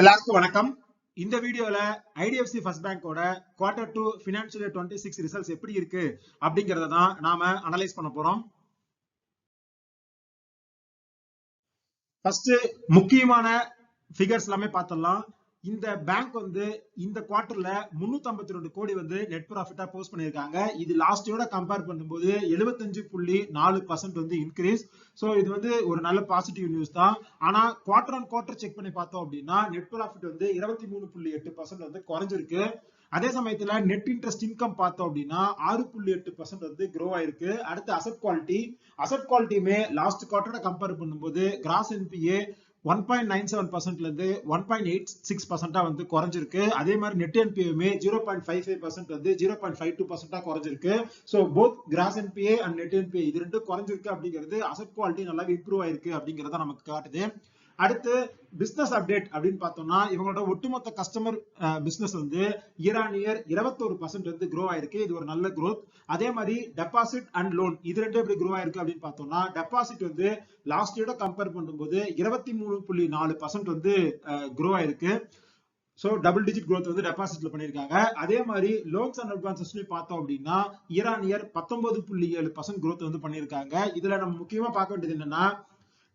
எல்லாருக்கும் வணக்கம். இந்த வீடியோல ஐடிஎஃப்சி ஃபர்ஸ்ட் பேங்கோட quarter two financial year twenty six results எப்படி இருக்கு அப்படிங்கறத தான் நாம அனலைஸ் பண்ண போறோம். ஃபர்ஸ்ட் முக்கியமான ஃபிகர்ஸ் எல்லாமே பார்த்தலாம் இந்த பேங்க் வந்து இந்த குவார்டர்ல 352 ரெண்டு கோடி வந்து நெட் ப்ராஃபிட்டா போஸ்ட் பண்ணிருக்காங்க இது லாஸ்ட் கம்பேர் பண்ணும்போது 75.4% புள்ளி நாலு பர்சன்ட் வந்து இன்க்ரீஸ் ஸோ இது வந்து ஒரு நல்ல பாசிட்டிவ் நியூஸ் தான். ஆனா குவார்டர் ஆன் குவார்டர் செக் பண்ணி பார்த்தோம் அப்படின்னா நெட் ப்ராஃபிட் வந்து இருபத்தி மூணு புள்ளி எட்டு பர்சன்ட் வந்து குறைஞ்சிருக்கு. அதே சமயத்துல நெட் இன்ட்ரெஸ்ட் இன்கம் பார்த்தோம் அப்படின்னா ஆறு புள்ளி எட்டு பர்சன்ட் வந்து க்ரோ ஆயிருக்கு. அடுத்து அசட் குவாலிட்டி அசட் குவாலிட்டியுமே லாஸ்ட் குவார்டரோட கம்பேர் பண்ணும்போது gross NPA one point nine seven பர்சன்ட்ல இருந்து ஒன் பாயிண்ட் எயிட் சிக்ஸ் பர்சன்டா வந்து குறைஞ்சிருக்கு. அதே மாதிரி net என்பிஏமே zero point five five percent வந்து ஜீரோ பாயிண்ட் ஃபைவ் டூ பர்சன்டா குறைஞ்சிருக்கு. So both gross NPA and net NPA இது ரெண்டும் குறைஞ்சிருக்கு அப்படிங்கிறது அசட் குவாலிட்டி நல்லா இம்ப்ரூவ் ஆயிருக்கு அப்படிங்கிறத நமக்கு காட்டுது. அடுத்து பிசினஸ் அப்டேட் அப்படின்னு பார்த்தோம்னா இவங்களோட ஒட்டுமொத்த கஸ்டமர் பிசினஸ் வந்து இயர் ஆன் இயர் இருபத்தோரு பர்சன்ட் வந்து க்ரோ ஆயிருக்கு. இது ஒரு நல்ல க்ரோத் அதே மாதிரி டெபாசிட் அண்ட் லோன் இது ரெண்டும் எப்படி க்ரோ ஆயிருக்கு அப்படின்னு பார்த்தோம்னா டெபாசிட் வந்து லாஸ்ட் இயரோட கம்பேர் பண்ணும்போது இருபத்தி மூணு புள்ளி நாலு பர்சன்ட் வந்து க்ரோ ஆயிருக்கு. சோ டபுள் டிஜிட் க்ரோத் வந்து டெபாசிட்ல பண்ணியிருக்காங்க. அதே மாதிரி லோன்ஸ் அண்ட் அட்வான்சஸ்லையும் பார்த்தோம் அப்படின்னா இயர் ஆன் இயர் பத்தொன்பது புள்ளி ஏழு பர்சன்ட் க்ரோத் வந்து பண்ணியிருக்காங்க. இதுல நம்ம முக்கியமா பார்க்க வேண்டியது என்னன்னா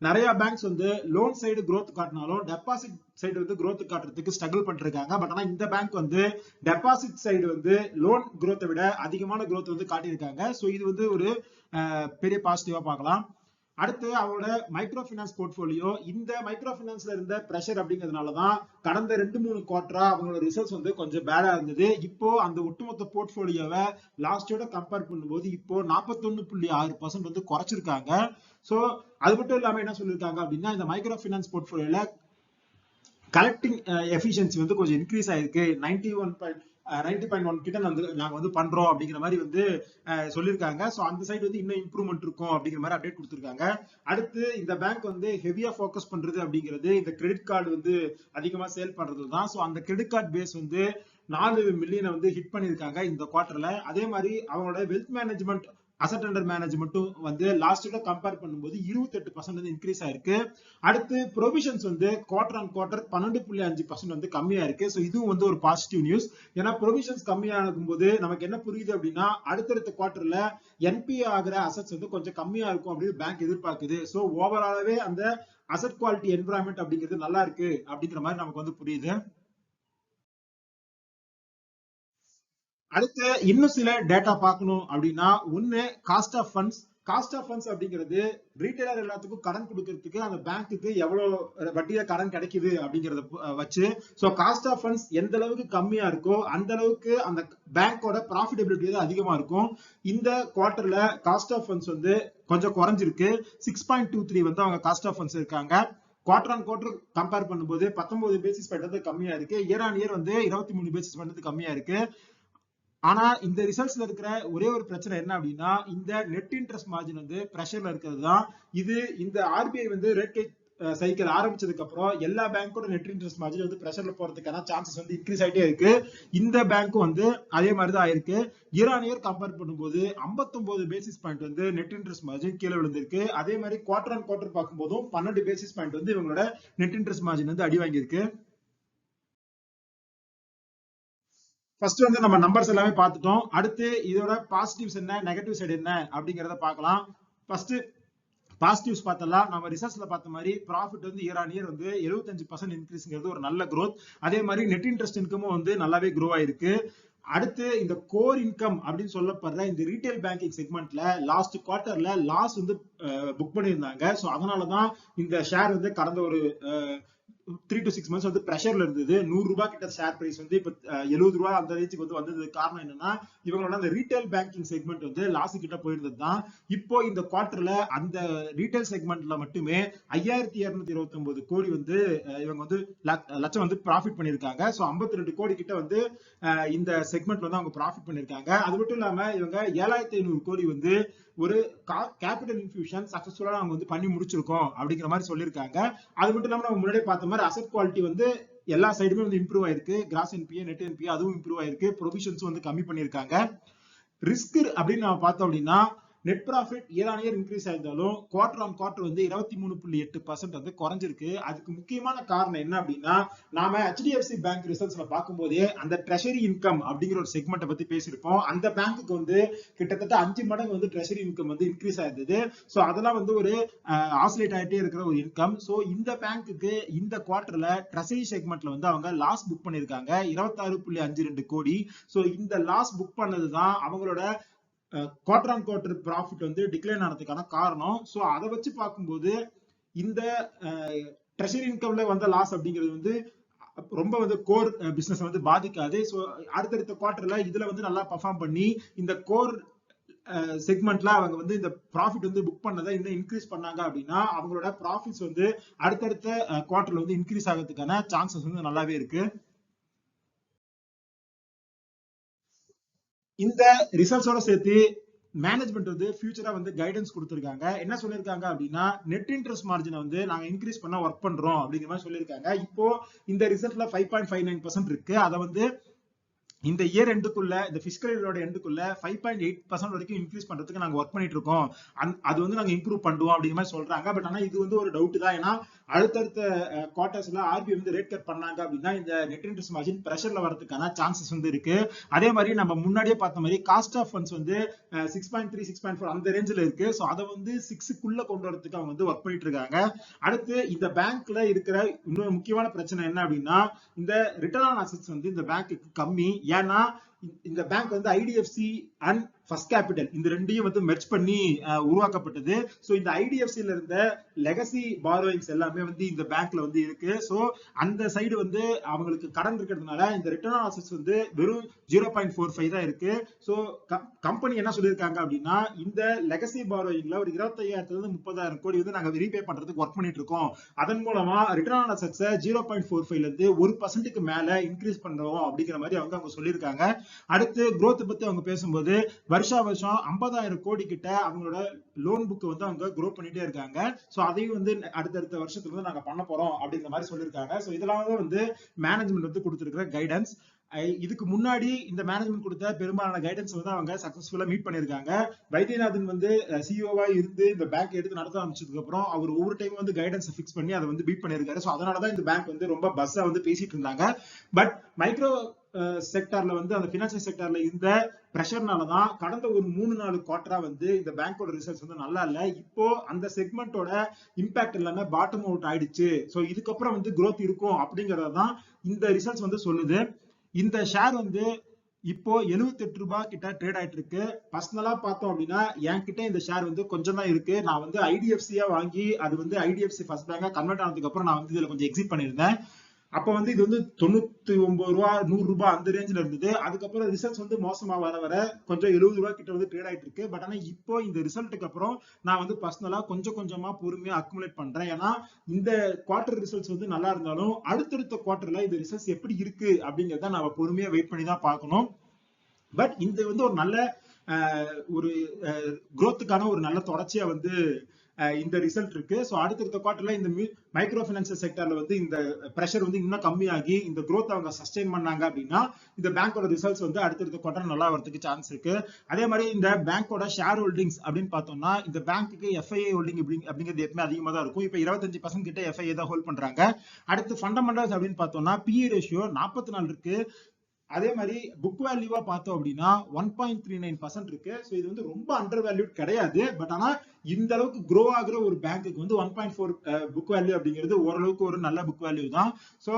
நிறைய பேங்க்ஸ் வந்து லோன் சைடு குரோத் காட்டினாலும் டெபாசிட் சைடு வந்து குரோத் காட்டுறதுக்கு ஸ்ட்ரகிள் பண்ணிருக்காங்க பட் ஆனா இந்த பேங்க் வந்து டெபாசிட் சைடு வந்து லோன் குரோத்தை விட அதிகமான குரோத் வந்து காட்டியிருக்காங்க. சோ இது வந்து ஒரு அஹ், பெரிய பாசிட்டிவா பார்க்கலாம். அடுத்து அவங்களோட மைக்ரோ பினான்ஸ் போர்ட்போலியோ இந்த மைக்ரோ பினான்ஸ்ல இருந்த ப்ரெஷர் அப்படிங்கிறதுனால தான் கடந்த ரெண்டு மூணு குவார்டரா அவங்களோட ரிசல்ட்ஸ் வந்து கொஞ்சம் பேடா இருந்தது. இப்போ அந்த ஒட்டுமொத்த போர்ட்போலியோவை லாஸ்டோட கம்பேர் பண்ணும்போது இப்போ 41.6% புள்ளி ஆறு பர்சன்ட் வந்து குறைச்சிருக்காங்க. ஸோ அது மட்டும் இல்லாம என்ன சொல்லியிருக்காங்க அப்படின்னா இந்த மைக்ரோ பினான்ஸ் போர்ட்போலியோல கலெக்டிங் எஃபிஷியன்சி வந்து கொஞ்சம் இன்க்ரீஸ் ஆயிருக்கு. Ninety one point ninety point one கிட்ட வந்து நாங்க வந்து பண்றோம் அப்படிங்கிற மாதிரி வந்து சொல்லியிருக்காங்க. சோ அந்த சைடு வந்து இன்னும் இம்ப்ரூவ்மெண்ட் இருக்கும் அப்படிங்கிற மாதிரி அப்டேட் கொடுத்துருக்காங்க. அடுத்து இந்த பேங்க் வந்து ஹெவியா ஃபோக்கஸ் பண்றது அப்படிங்கிறது இந்த கிரெடிட் கார்டு வந்து அதிகமா சேல் பண்றது தான். சோ அந்த கிரெடிட் கார்டு பேஸ் வந்து நாலு மில்லியனை வந்து ஹிட் பண்ணியிருக்காங்க இந்த குவார்டர்ல அதே மாதிரி அவங்களோட வெல்த் மேனேஜ்மெண்ட் அசட் அண்டர் மேனேஜ்மெண்ட்டும் வந்து லாஸ்ட் கம்பேர் பண்ணும்போது இருபத்தெட்டு பர்சன்ட் வந்து இன்க்ரீஸ் ஆயிருக்கு. அடுத்து ப்ரொவிஷன்ஸ் வந்து குவார்டர் அண்ட் குவார்டர் பன்னெண்டு புள்ளி அஞ்சு பர்சன்ட் வந்து கம்மியா இருக்கு. ஸோ இதுவும் வந்து ஒரு பாசிட்டிவ் நியூஸ் ஏன்னா ப்ரொவிஷன்ஸ் கம்மியாகும் போது நமக்கு என்ன புரியுது அப்படின்னா அடுத்தடுத்த குவார்டர்ல என்பிஏ ஆகிற அசட்ஸ் வந்து கொஞ்சம் கம்மியா இருக்கும் அப்படின்னு பேங்க் எதிர்பார்க்குது. ஸோ ஓவராலாவே அந்த அசட் குவாலிட்டி என்வரான்மெண்ட் அப்படிங்கிறது நல்லா இருக்கு அப்படிங்கிற மாதிரி நமக்கு வந்து புரியுது. அடுத்து இன்னும் சில டேட்டா பார்க்கணும் அப்படின்னா ஒண்ணு cost of funds cost of funds அப்படிங்கிறது ரீட்டைலர் எல்லாத்துக்கும் கடன் கொடுக்கறதுக்கு அந்த பேங்க்குக்கு எவ்வளவு வட்டியில கடன் கிடைக்குது அப்படிங்கறத வச்சு ஸோ காஸ்ட் ஆஃப் ஃபண்ட்ஸ் எந்த அளவுக்கு கம்மியா இருக்கோ அந்த அளவுக்கு அந்த பேங்கோட ப்ராஃபிட்டபிலிட்டி தான் அதிகமா இருக்கும். இந்த குவார்டர்ல காஸ்ட் ஆஃப் ஃபண்ட்ஸ் வந்து கொஞ்சம் குறைஞ்சிருக்கு. சிக்ஸ் பாயிண்ட் டூ த்ரீ வந்து அவங்க காஸ்ட் ஆஃப் ஃபண்ட்ஸ் இருக்காங்க. குவார்டர் ஆன் குவார்டர் கம்பேர் பண்ணும்போது பத்தொன்பது பேசிஸ் பாயிண்ட் வந்து கம்மியா இருக்கு. இயர் ஆன் இயர் வந்து இருபத்தி மூணு பேசிஸ் பாயிண்ட் வந்து கம்மியா இருக்கு. ஆனா இந்த ரிசல்ட்ஸ்ல இருக்கிற ஒரே ஒரு பிரச்சனை என்ன அப்படின்னா இந்த நெட் இன்ட்ரெஸ்ட் மார்ஜின் வந்து பிரஷர்ல இருக்கிறது தான் இது இந்த ஆர்பிஐ வந்து ரேட் கேட் சைக்கிள் ஆரம்பிச்சதுக்கு அப்புறம் எல்லா பேங்கோட நெட் இன்ட்ரெஸ்ட் மார்ஜின் வந்து பிரஷர்ல போறதுக்கான சான்சஸ் வந்து இன்க்ரீஸ் ஆகிட்டே இருக்கு. இந்த பேங்க்கும் வந்து அதே மாதிரி தான் ஆயிருக்கு. இயர் ஆன் இயர் கம்பேர் பண்ணும்போது 59 பேசிஸ் பாயிண்ட் வந்து நெட் இன்ட்ரெஸ்ட் மார்ஜின் கீழே விழுந்திருக்கு. அதே மாதிரி குவார்டர் அண்ட் குவார்டர் பார்க்கும்போதும் பன்னெண்டு பேசிஸ் பாயிண்ட் வந்து இவங்களோட நெட் இன்ட்ரெஸ்ட் மார்ஜின் வந்து அடி வாங்கியிருக்கு. ஃபர்ஸ்ட் வந்து நம்ம நம்பர்ஸ் எல்லாமே பார்த்துட்டோம். அடுத்து இதோட பாசிட்டிவ்ஸ் என்ன நெகட்டிவ் சைடு என்ன அப்படிங்கறத பார்க்கலாம். ஃபர்ஸ்ட் பாசிட்டிவ்ஸ் பார்த்தலாம். நம்ம ரிசர்ச்ல பார்த்த மாதிரி ப்ராஃபிட் வந்து இயர் ஆன் இயர் வந்து 75% பர்சன்ட் இன்க்ரீஸ்ங்கிறது ஒரு நல்ல க்ரோத் அதே மாதிரி நெட் இன்ட்ரெஸ்ட் இன்கமும் வந்து நல்லாவே க்ரோ ஆயிருக்கு. அடுத்து இந்த கோர் இன்கம் அப்படின்னு சொல்லப்படுற இந்த ரீட்டைல் பேங்கிங் செக்மெண்ட்ல லாஸ்ட் குவார்ட்டர்ல லாஸ் வந்து புக் பண்ணியிருந்தாங்க. ஸோ அதனாலதான் இந்த ஷேர் வந்து கடந்த ஒரு த்ரீ டு சிக்ஸ் மந்த்ஸ் வந்து ப்ரெஷர்ல இருந்தது. நூறு ரூபாய் கிட்ட ஷேர் பிரைஸ் வந்து இப்ப எழுபது ரூபாய் அந்த ரேஞ்சுக்கு வந்து வந்ததுக்கு காரணம் என்னன்னா இவங்களோட அந்த ரீட்டைல் பேங்கிங் செக்மெண்ட் வந்து லாஸ் கிட்ட போயிருந்தது தான். இப்போ இந்த குவார்டர்ல அந்த ரீட்டைல் செக்மெண்ட்ல மட்டுமே ஐயாயிரத்தி இருநூத்தி இருபத்தி ஒன்பது கோடி வந்து இவங்க வந்து லட்சம் வந்து ப்ராஃபிட் பண்ணிருக்காங்க ஸோ ஐம்பத்தி ரெண்டு கோடி கிட்ட வந்து இந்த செக்மெண்ட்ல வந்து அவங்க ப்ராஃபிட் பண்ணிருக்காங்க அது மட்டும் இல்லாம இவங்க ஏழாயிரத்தி ஐநூறு கோடி வந்து ஒரு கேபிட்டல் இன்ஃபியூஷன் சக்சஸ்ஃபுல்லா அவங்க வந்து பண்ணி முடிச்சிருக்கோம் அப்படிங்கிற மாதிரி சொல்லியிருக்காங்க. அது மட்டும் இல்லாம நம்ம முன்னாடியே பார்த்த மாதிரி அசட் குவாலிட்டி வந்து எல்லா சைடுமே வந்து இம்ப்ரூவ் ஆயிருக்கு. கிராஸ் என்பிஏ நெட் என்பிஏ அதுவும் இம்ப்ரூவ் ஆயிருக்கு. ப்ரொவிஷன்ஸும் வந்து கம்மி பண்ணியிருக்காங்க. ரிஸ்க் அப்படின்னு நம்ம பார்த்தோம் அப்படின்னா net profit year on year increase ஆயிருந்தாலும் quarter on quarter வந்து இருபத்தி மூணு புள்ளி எட்டு பர்சன்ட் வந்து குறைஞ்சிருக்கு. அதுக்கு முக்கியமான காரணம் என்ன அப்படின்னா நாம ஹெச்டிஎஃப்சி பேங்க் ரிசல்ட்ஸ்ல பார்க்கும்போதே அந்த ட்ரெஷரி இன்கம் அப்படிங்கிற ஒரு செக்மெண்ட்டை பத்தி பேசியிருப்போம். அந்த பேங்க்குக்கு வந்து கிட்டத்தட்ட அஞ்சு மடங்கு வந்து ட்ரெஷரி இன்கம் வந்து இன்க்ரீஸ் ஆயிருந்தது. ஸோ அதெல்லாம் வந்து ஒரு ஆசிலேட் ஆகிட்டே இருக்கிற ஒரு இன்கம் ஸோ இந்த பேங்க்குக்கு இந்த குவார்டர்ல ட்ரெஷரி செக்மெண்ட்ல வந்து அவங்க லாஸ் புக் பண்ணியிருக்காங்க. இருபத்தாறு புள்ளி அஞ்சு ரெண்டு கோடி. ஸோ இந்த லாஸ் புக் பண்ணது தான் அவங்களோட குவார்டர் ஆன் குவார்டர் ப்ராஃபிட் வந்து டிக்ளைன் ஆனதுக்கான காரணம். ஸோ அதை வச்சு பார்க்கும்போது இந்த ட்ரெஷரி இன்கம்ல வந்த லாஸ் அப்படிங்கிறது வந்து ரொம்ப வந்து கோர் பிசினஸ் வந்து பாதிக்காது. ஸோ அடுத்தடுத்த குவார்டர்ல இதுல வந்து நல்லா பர்ஃபார்ம் பண்ணி இந்த கோர் செக்மெண்ட்ல அவங்க வந்து இந்த ப்ராஃபிட் வந்து புக் பண்ணதை இன்னும் இன்க்ரீஸ் பண்ணாங்க அப்படின்னா அவங்களோட ப்ராஃபிட்ஸ் வந்து அடுத்தடுத்த குவார்டர்ல வந்து இன்க்ரீஸ் ஆகிறதுக்கான சான்சஸ் வந்து நல்லாவே இருக்கு. இந்த ரிசல்ட்ஸோட சேர்த்து மேனேஜ்மெண்ட் வந்து ஃபியூச்சரா வந்து கைடன்ஸ் கொடுத்துருக்காங்க. என்ன சொல்லியிருக்காங்க அப்படின்னா நெட் இன்ட்ரெஸ்ட் மார்ஜினை வந்து நாங்க இன்க்ரீஸ் பண்ண ஒர்க் பண்றோம் அப்படிங்கிற மாதிரி சொல்லியிருக்காங்க. இப்போ இந்த ரிசல்ட்ல five point five nine percent இருக்கு. அதை வந்து இந்த இயர் எண்டுக்குள்ள இந்த பிசிக்கல் இயரோட எண்டுக்குள்ள ஃபைவ் பாயிண்ட் எயிட் பர்சன்ட் வரைக்கும் இன்க்ரீஸ் பண்றதுக்கு நாங்க ஒர்க் பண்ணிட்டு இருக்கோம். அது வந்து நாங்க இம்ப்ரூவ் பண்ணுவோம் அப்படிங்கிற மாதிரி சொல்றாங்க. பட் ஆனா இது வந்து ஒரு டவுட் தான். ஏன்னா அடுத்தடுத்த குவார்டர்ஸ்ல ஆர்பிஐ வந்து ரேட் கட் பண்ணாங்க அப்படின்னா இந்த நெட் இன்ட்ரெஸ்ட் மார்ஜின் பிரஷர்ல வரதுக்கான சான்சஸ் வந்து இருக்கு. அதே மாதிரி நம்ம முன்னாடியே பார்த்த மாதிரி காஸ்ட் ஆஃப் ஃபண்ட்ஸ் வந்து six point three six point four அந்த ரேஞ்சில் இருக்கு. ஸோ அதை வந்து சிக்ஸுக்குள்ள கொண்டு வரதுக்கு அவங்க வந்து ஒர்க் பண்ணிட்டு இருக்காங்க. அடுத்து இந்த பேங்க்ல இருக்கிற இன்னொரு முக்கியமான பிரச்சனை என்ன அப்படின்னா இந்த ரிட்டர்ன் ஆன் அசட்ஸ் வந்து இந்த பேங்க்குக்கு கம்மி. ஏன்னா இந்த பேங்க் வந்து ஐடிஎஃப்சி அண்ட் ஃபர்ஸ்ட் கேபிட்டல் இந்த ரெண்டையும் வந்து மெர்ச் பண்ணி உருவாக்கப்பட்டது. ஸோ இந்த ஐடிஎஃப்சில இருந்த லெகசி பாரோயிங்ஸ் எல்லாமே வந்து இந்த பேங்க்ல வந்து இருக்கு. ஸோ அந்த சைடு வந்து அவங்களுக்கு கடன் இருக்கிறதுனால இந்த ரிட்டர்ன் ஆன் அசட்ஸ் வந்து வெறும் ஜீரோ பாயிண்ட் ஃபோர் ஃபைவ் தான் இருக்கு. ஸோ கம்பெனி என்ன சொல்லியிருக்காங்க அப்படின்னா இந்த லெகசி பாரோயிங்ல ஒரு இருபத்தையாயிரத்துல இருந்து முப்பதாயிரம் கோடி வந்து நாங்கள் ரீபே பண்றதுக்கு ஒர்க் பண்ணிட்டு இருக்கோம். அதன் மூலமா ரிட்டர்ன் ஆன் அசட்ஸை ஜீரோ பாயிண்ட் ஃபோர் ஃபைவ்ல இருந்து ஒரு பர்சன்ட்டுக்கு மேல இன்க்ரீஸ் பண்றோம் அப்படிங்கிற மாதிரி அவங்க அவங்க சொல்லியிருக்காங்க. அடுத்து குரோத் பத்தி அவங்க பேசும்போது வருஷா வருஷம் ஐம்பதாயிரம் கோடி கிட்ட அவங்களோட லோன் புக் வந்து அவங்க க்ரோ பண்ணிட்டே இருக்காங்க. ஸோ அதையும் வந்து அடுத்தடுத்த வருஷத்துல வந்து நாங்க பண்ண போறோம் அப்படிங்கிற மாதிரி சொல்லியிருக்காங்க. ஸோ இதெல்லாம் வந்து மேனேஜ்மெண்ட் வந்து கொடுத்துருக்கிற கைடன்ஸ் இதுக்கு முன்னாடி இந்த மேனேஜ்மெண்ட் கொடுத்த பெரும்பாலான கைடன்ஸ் வந்து அவங்க சக்சஸ்ஃபுல்லா மீட் பண்ணியிருக்காங்க. வைத்தியநாதன் வந்து சிஓவா இருந்து இந்த பேங்க் எடுத்து நடத்த ஆரம்பிச்சதுக்கு அப்புறம் அவர் ஒவ்வொரு டைம் வந்து கைடன்ஸ் ஃபிக்ஸ் பண்ணி அதை வந்து பீட் பண்ணிருக்காரு ஸோ அதனாலதான் இந்த பேங்க் வந்து ரொம்ப பஸ்ஸா வந்து பேசிட்டு இருந்தாங்க. பட் மைக்ரோ செக்டார்ல வந்து அந்த பினான்சியல் செக்டார்ல இருந்த ப்ரெஷர்னால தான் கடந்த ஒரு மூணு நாலு குவார்டரா வந்து இந்த பேங்கோட ரிசல்ட்ஸ் வந்து நல்லா இல்ல. இப்போ அந்த செக்மெண்டோட இம்பாக்ட் எல்லாமே பாட்டம் அவுட் ஆயிடுச்சு. ஸோ இதுக்கப்புறம் வந்து க்ரோத் இருக்கும் அப்படிங்கறதான் இந்த ரிசல்ட்ஸ் வந்து சொல்லுது. இந்த ஷேர் வந்து இப்போ 78 ரூபாய் கிட்ட ட்ரேட் ஆயிட்டு இருக்கு. பர்சனலா பார்த்தோம் அப்படின்னா என்கிட்ட இந்த ஷேர் வந்து கொஞ்சம் தான் இருக்கு. நான் வந்து ஐடிஎஃப்சியா வாங்கி அது வந்து ஐடிஎஃப்சி ஃபர்ஸ்ட் பேங்கா கன்வெர்ட் ஆனதுக்கு அப்புறம் நான் வந்து இதுல கொஞ்சம் எக்ஸிட் பண்ணியிருந்தேன். அப்ப வந்து இது வந்து தொண்ணூத்தி ஒன்பது ரூபா நூறு ரூபாய் அந்த ரேஞ்சில இருந்தது. அதுக்கப்புறம் ரிசல்ட்ஸ் வந்து மோசமா வர வர கொஞ்சம் எழுபது ரூபா கிட்ட வந்து ட்ரேட் ஆயிட்டு இருக்கு. பட் ஆனா இப்போ இந்த ரிசல்ட்டுக்கு அப்புறம் நான் வந்து பர்சனலா கொஞ்சம் கொஞ்சமா பொறுமையா அக்குமுலேட் பண்றேன். ஏன்னா இந்த குவார்டர் ரிசல்ட்ஸ் வந்து நல்லா இருந்தாலும் அடுத்தடுத்த குவார்டர்ல இந்த ரிசல்ட்ஸ் எப்படி இருக்கு அப்படிங்கறத நம்ம பொறுமையா வெயிட் பண்ணி தான் பார்க்கணும். பட் இந்த வந்து ஒரு நல்ல ஒரு குரோத்துக்கான ஒரு நல்ல தொடர்ச்சியா வந்து இந்த ரிசல்ட் இருக்கு. ஸோ அடுத்தடுத்த குவார்டர்ல இந்த மைக்ரோ பினான்சியல் செக்டர்ல வந்து இந்த ப்ரெஷர் வந்து இன்னும் கம்மியாகி இந்த க்ரோத் அவங்க சஸ்டெயின் பண்ணாங்க அப்படின்னா இந்த பேங்கோட ரிசல்ட்ஸ் வந்து அடுத்தடுத்த குவார்டர் நல்லா வரதுக்கு சான்ஸ் இருக்கு. அதே மாதிரி இந்த பேங்கோட ஷேர் ஹோல்டிங்ஸ் அப்படின்னு பார்த்தோம்னா இந்த பேங்க்குக்கு எஃப்ஐஏ ஹோல்டிங் அப்படிங்கிறது எப்பவுமே அதிகமாக தான் இருக்கும். இப்போ இருபத்தஞ்சு பர்சன்ட் கிட்ட எஃப்ஐஏ தான் ஹோல்ட் பண்றாங்க. அடுத்து ஃபண்டமெண்டல்ஸ் அப்படின்னு பார்த்தோம்னா பிஇ ரேஷியோ நாற்பத்தி நாலு இருக்கு. அதே மாதிரி புக் வேல்யூவா பார்த்தோம் அப்படின்னா one point three nine percent இருக்கு. ஸோ இது வந்து ரொம்ப அண்டர் வேல்யூட் கிடையாது. பட் ஆனா இந்த அளவுக்கு க்ரோ ஆகுற ஒரு பேங்க்குக்கு வந்து one point four book value அப்படிங்கிறது ஓரளவுக்கு ஒரு நல்ல புக் வேல்யூ தான். ஸோ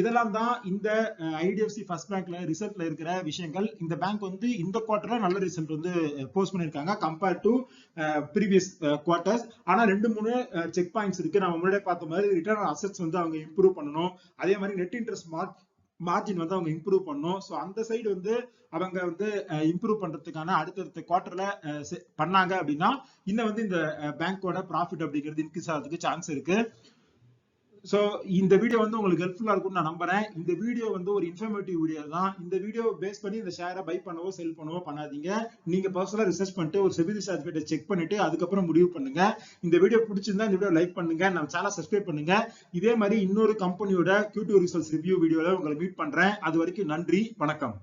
இதெல்லாம் தான் இந்த ஐடிஎஃப்சி ஃபர்ஸ்ட் பேங்க்ல ரிசல்ட்ல இருக்கிற விஷயங்கள். இந்த பேங்க் வந்து இந்த குவார்டர்ல நல்ல ரிசல்ட் வந்து போஸ்ட் பண்ணிருக்காங்க கம்பேர்ட் டு ப்ரீவியஸ் குவார்டர்ஸ் ஆனா ரெண்டு மூணு செக் பாயிண்ட்ஸ் இருக்கு. நம்ம முன்னாடியே பார்த்த மாதிரி ரிட்டர்ன் அசெட்ஸ் வந்து அவங்க இம்ப்ரூவ் பண்ணணும். அதே மாதிரி நெட் இன்ட்ரெஸ்ட் மார்க் மார்ஜின் வந்து அவங்க இம்ப்ரூவ் பண்ணும். ஸோ அந்த சைடு வந்து அவங்க வந்து இம்ப்ரூவ் பண்றதுக்கான அடுத்தடுத்த குவார்டர்ல பண்ணாங்க அப்படின்னா இன்னும் வந்து இந்த பேங்கோட ப்ராஃபிட் அப்படிங்கிறது இன்க்ரீஸ் ஆகிறதுக்கு சான்ஸ் இருக்கு. ஸோ இந்த வீடியோ வந்து உங்களுக்கு ஹெல்ப்ஃபுல்லா இருக்கும்னு நான் நம்புறேன். இந்த வீடியோ வந்து ஒரு இன்ஃபர்மேட்டிவ் வீடியோ தான். இந்த வீடியோ பேஸ் பண்ணி இந்த ஷேரை பை பண்ணவோ செல் பண்ணவோ பண்ணாதீங்க. நீங்க பர்சனலா ரிசர்ச் பண்ணிட்டு ஒரு செபிதி சர்டிஃபிகேட்டை செக் பண்ணிட்டு அதுக்கப்புறம் முடிவு பண்ணுங்க. இந்த வீடியோ பிடிச்சிருந்தா இந்த வீடியோ லைக் பண்ணுங்க. நம்ம சேனல் சப்ஸ்கிரைப் பண்ணுங்க. இதே மாதிரி இன்னொரு கம்பெனியோட Q2 ரிசல்ட்ஸ் ரிவ்யூ வீடியோல உங்களை மீட் பண்றேன். அது வரைக்கும் நன்றி. வணக்கம்.